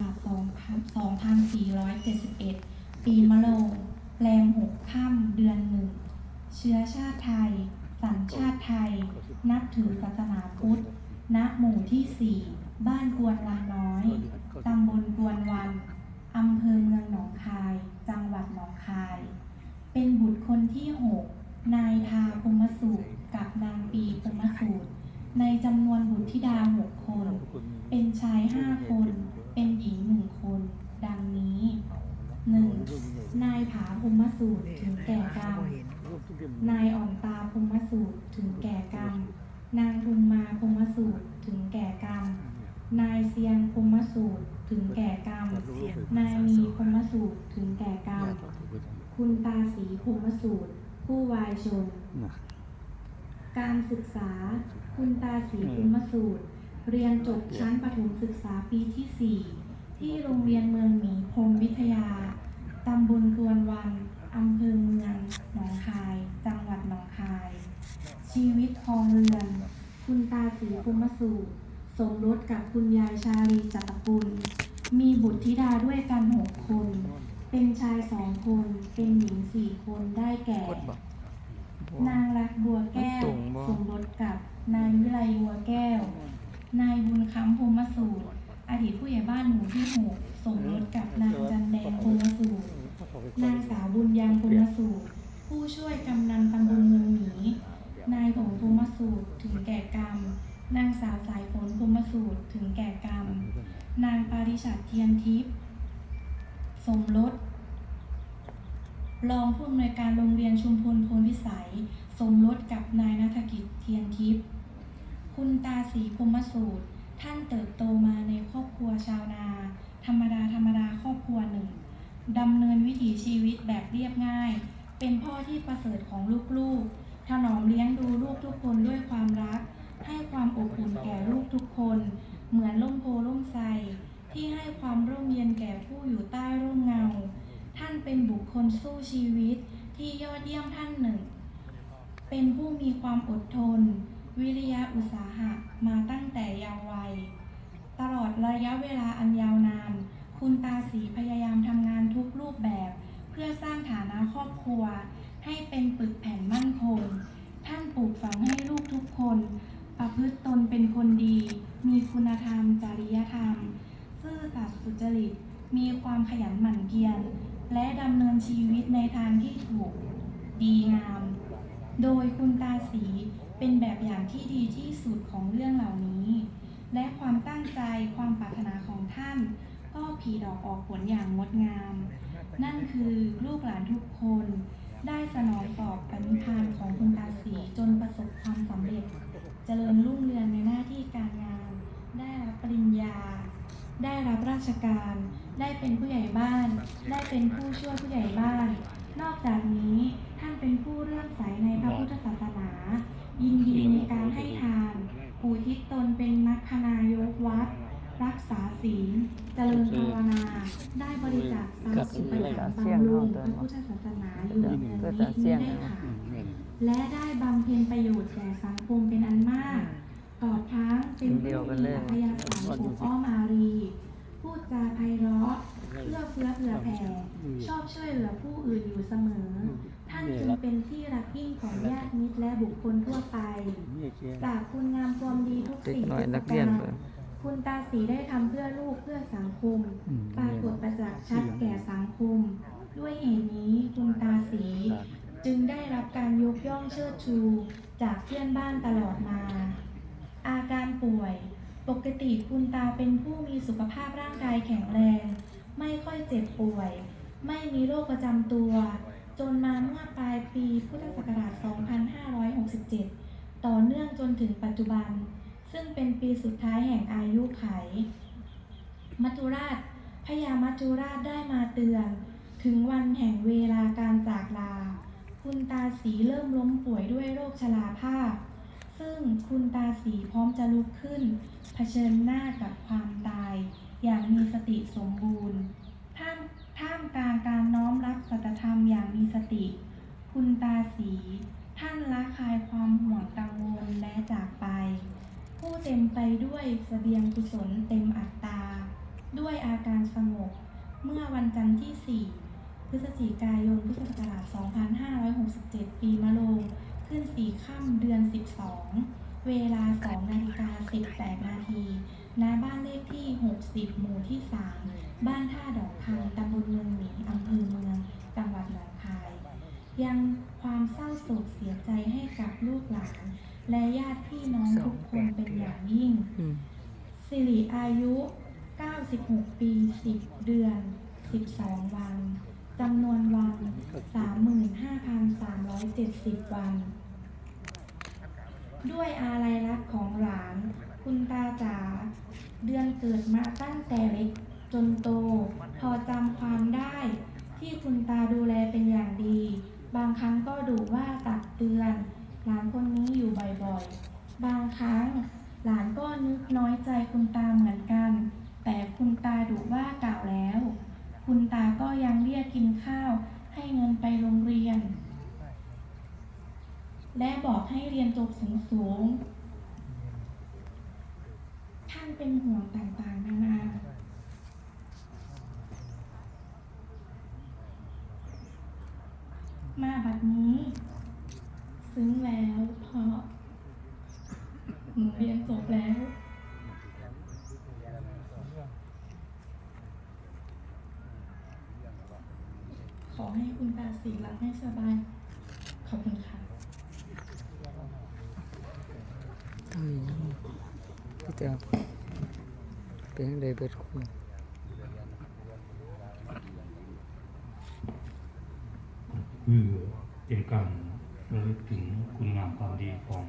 2471 ปีมะโรงแรมหกค่ำเดือนหนึ่ง เชื้อชาติไทย สัญชาติไทย นับถือศาสนาพุทธ ณ หมู่ที่4บ้านกวนลาน้อย ตำบลกวนวัน อำเภอเมืองหนองคาย จังหวัดหนองคาย เป็นบุตรคนที่6นายทาพรหมสูตรกับนางปีพรหมสูตร ในจำนวนบุตรธิดาหกคน เป็นชายห้าคน เป็นหญิงหนึ่งคน ดังนี้หนึ่งนายผาพรหมสูตรถึงแก่กรรม นายอ่อนตาพรหมสูตรถึงแก่กรรม นางทุมมาพรหมสูตรถึงแก่กรรม นายเซียงพรหมสูตรถึงแก่กรรม นายมีพรหมสูตรถึงแก่กรรม คุณตาสีพรหมสูตร ผู้วายชน การศึกษา คุณตาสีภูมิสูตร เรียนจบชั้นประถมศึกษาปีที่ 4 ที่โรงเรียนเมืองหมีพรมวิทยา ตำบลกวนวันอำเภอเมืองหนองคาย จังหวัดหนองคาย ชีวิตครองเรือน คุณตาสีภูมิสูตรสมรสกับคุณยายชาลีจัตกุล มีบุตรธิดาด้วยกันหกคน เป็นชายสองคน เป็นหญิงสี่คนได้แก่ นางรักบัวแก้ว ตรงบ่ สมรสกับนายวิไลบัวแก้ว นายบุญคำพรมสูตร อดีตผู้ใหญ่บ้านหมู่ที่หกสมรสกับนางจันแดงพรมสูตร นางสาวบุญยังพรมสูตร ผู้ช่วยกำนันตำบลเมืองหมีนายหงพรมสูตรถึงแก่กรรม นางสาวสายฝนพรมสูตรถึงแก่กรรม นางปาริชัดเทียนทิพย์สมรสรองผู้อำนวยการโรงเรียนชุมพลพลวิสัย สมรสกับนายนัฐกิจเทียนทิพย์ คุณตาสีพรมสูตร ท่านเติบโตมาในครอบครัวชาวนา ธรรมดาธรรมดาครอบครัวหนึ่งดำเนินวิถีชีวิตแบบเรียบง่าย เป็นพ่อที่ประเสริฐของลูกๆ ถนอมเลี้ยงดูลูกทุกคนด้วยความรัก ให้ความอบอุ่นแก่ลูกทุกคน เหมือนร่มโพล่มไทรที่ให้ความร่มเย็นแก่ผู้อยู่ใต้ร่มเงา ท่านเป็นบุคคลสู้ชีวิตที่ยอดเยี่ยมท่านหนึ่ง เป็นผู้มีความอดทน วิริยะอุตสาหะมาตั้งแต่เยาว์วัย ตลอดระยะเวลาอันยาวนาน คุณตาสีพยายามทำงานทุกรูปแบบ เพื่อสร้างฐานะครอบครัว ให้เป็นปึกแผ่นมั่นคง ท่านปลูกฝังให้ลูกทุกคน ประพฤติตนเป็นคนดี มีคุณธรรม จริยธรรม ซื่อสัตย์สุจริต มีความขยันหมั่นเพียร และดำเนินชีวิตในทางที่ถูก ดีงาม โดยคุณตาสี เป็นแบบอย่างที่ดีที่สุดของเรื่องเหล่านี้ และความตั้งใจความปรารถนาของท่าน ก็ผีดอกออกผลอย่างงดงาม นั่นคือลูกหลานทุกคน ได้สนองตอบปณิธานของคุณตาสีจนประสบความสำเร็จ เจริญรุ่งเรืองในหน้าที่การงาน ได้รับปริญญา ได้รับราชการ ได้เป็นผู้ใหญ่บ้าน ได้เป็นผู้ช่วยผู้ใหญ่บ้าน นอกจากนี้ท่านเป็นผู้เลื่อมใสในพระพุทธศาสนา ยินดีในการให้ทานอุทิศตนเป็นนักคณายกวัด รักษาศีล เจริญภาวนา ได้บริจาคทรัพย์อุปถัมภ์บำรุงพระพุทธศาสนาอยู่เนืองนิดนี้ได้ค่ะและได้บำเพ็ญประโยชน์แก่สังคมเป็นอันมากตอบทั้งเป็นผู้มีอัธยาศัยปกอ้อมอารี พูดจาไพเราะเพื่อเฟื้อเผื่อแผ่ชอบช่วยเหลือผู้อื่นอยู่เสมอท่านจึงเป็นที่รักยิ่งของญาติมิตรและบุคคลทั่วไปจากคุณงามความดีทุกเด็กสิ่งน้อยทุกนัปกระเรียกานรเพิ่นคุณตาสีได้ทำเพื่อลูกเพื่อสังคมอืมปรากฏประจักษ์ชัดแก่สังคม ด้วยเหตุนี้คุณตาสีจึงได้รับการยกย่องเชิดชูจากเพื่อนบ้านตลอดมา อาการป่วย ปกติคุณตาเป็นผู้มีสุขภาพร่างกายแข็งแรง ไม่ค่อยเจ็บป่วย ไม่มีโรคประจำตัว จนมาเมื่อปลายปีพุทธศักราช 2567 ต่อเนื่องจนถึงปัจจุบัน ซึ่งเป็นปีสุดท้ายแห่งอายุไข มัจุราชพญามัจจุราชได้มาเตือน ถึงวันแห่งเวลาการจากลา คุณตาสีเริ่มล้มป่วยด้วยโรคชราภาพ ซึ่งคุณตาสีพร้อมจะลุกขึ้น เผชิญหน้ากับความตาย อย่างมีสติสมบูรณ์ ท่ามกลางการน้อมรับสัจธรรมอย่างมีสติ คุณตาสีท่านละคายความห่วงกังวลและจากไป ผู้เต็มไปด้วยเสบียงกุศลเต็มอัตตา ด้วยอาการสงบเมื่อวันจันทร์ที่ 4 พฤศจิกายนพุทธศักราช 2567 ปีมะโรงขึ้น4ค่ำเดือน 12 เวลา 2 นาฬิกา 18 นาที ณ บ้านเลขที่ 60 หมู่ที่ 3 บ้านท่าดอกคำตำบลเมืองหมีอำเภอเมือง จังหวัดหนองคาย ยังความเศร้าโศกเสียใจให้กับลูกหลาน และญาติพี่น้องทุกคนเป็นอย่างยิ่งอืมสิริอายุ 96 ปี 10 เดือน 12 วัน จำนวนวัน 35,370 วัน ด้วยอาลัยรักของหลาน คุณตาจ๋า เดือนเกิดมาตั้งแต่เล็กจนโต พอจำความได้ที่คุณตาดูแลเป็นอย่างดี บางครั้งก็ดุว่าตักเตือน หลานคนนี้อยู่บ่อยๆ บางครั้งหลานก็นึกน้อยใจคุณตาเหมือนกัน แต่คุณตาดุว่ากล่าวแล้ว คุณตาก็ยังเรียกกินข้าว ให้เงินไปโรงเรียน และบอกให้เรียนจบสูงๆท่านเป็นห่วงต่างๆ นานามาบัดนี้ ซึ้งแล้วเพราะหนูเรียนจบแล้ว ขอให้คุณตาสีหลับให้สบาย ขอบคุณค่ะทำอย่างนี้พี่เจ้าเป็นยังไงเบิดคุณคือเป็นการ ระลึกถึงคุณงามความดีของ